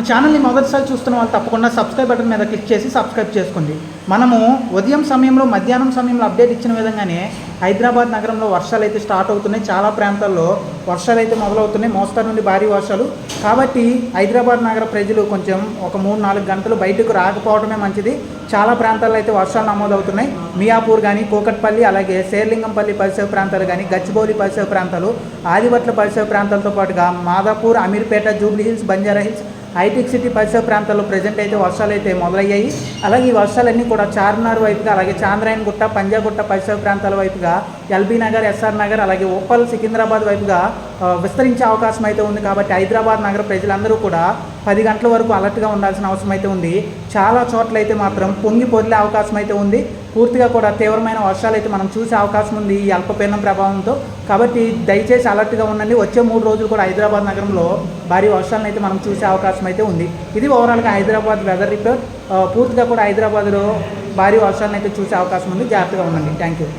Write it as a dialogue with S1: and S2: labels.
S1: మన ఛానల్ని మొదటిసారి చూస్తున్న వాళ్ళు తప్పకుండా సబ్స్క్రైబ్ బటన్ మీద క్లిక్ చేసి సబ్స్క్రైబ్ చేసుకోండి. మనము ఉదయం సమయంలో మధ్యాహ్నం సమయంలో అప్డేట్ ఇచ్చిన విధంగానే హైదరాబాద్ నగరంలో వర్షాలు అయితే స్టార్ట్ అవుతున్నాయి. చాలా ప్రాంతాల్లో వర్షాలు అయితే మొదలవుతున్నాయి. మోస్తరు నుండి భారీ వర్షాలు. కాబట్టి హైదరాబాద్ నగర ప్రజలు కొంచెం ఒక మూడు నాలుగు గంటలు బయటకు రాకపోవడమే మంచిది. చాలా ప్రాంతాల్లో అయితే వర్షాలు నమోదవుతున్నాయి. మియాపూర్ కానీ కోకట్పల్లి అలాగే శేర్లింగంపల్లి పరిసర ప్రాంతాలు కానీ గచ్చిబౌలి పరిసర ప్రాంతాలు ఆదివట్ల పరిసర ప్రాంతాలతో పాటుగా మాదాపూర్ అమీర్పేట జూబ్లీ హిల్స్ బంజారా హిల్స్ హైటెక్ సిటీ పరిసర ప్రాంతాల్లో ప్రజెంట్ అయితే వర్షాలు అయితే మొదలయ్యాయి. అలాగే ఈ వర్షాలన్నీ కూడా చార్మినార్ వైపుగా అలాగే చాంద్రాయన్ గుట్ట పంజాగుట్ట పరిసర ప్రాంతాల వైపుగా ఎల్బీ నగర్ ఎస్ఆర్ నగర్ అలాగే ఉప్పల్ సికింద్రాబాద్ వైపుగా విస్తరించే అవకాశం అయితే ఉంది కాబట్టి హైదరాబాద్ నగర ప్రజలందరూ కూడా పది గంటల వరకు అలర్ట్గా ఉండాల్సిన అవసరం అయితే ఉంది. చాలా చోట్ల అయితే మాత్రం పొంగి పొదిలే అవకాశం అయితే ఉంది. పూర్తిగా కూడా తీవ్రమైన వర్షాలు అయితే మనం చూసే అవకాశం ఉంది ఈ అల్పపీడనం ప్రభావంతో. కాబట్టి దయచేసి అలర్ట్గా ఉండండి. వచ్చే మూడు రోజులు కూడా హైదరాబాద్ నగరంలో భారీ వర్షాలను అయితే మనం చూసే అవకాశం అయితే ఉంది. ఇది ఓవరాల్గా హైదరాబాద్ వెదర్ రిపోర్ట్ పూర్తిగా కూడా హైదరాబాద్లో భారీ వర్షాలను అయితే చూసే అవకాశం ఉంది. జాగ్రత్తగా ఉండండి. Thank you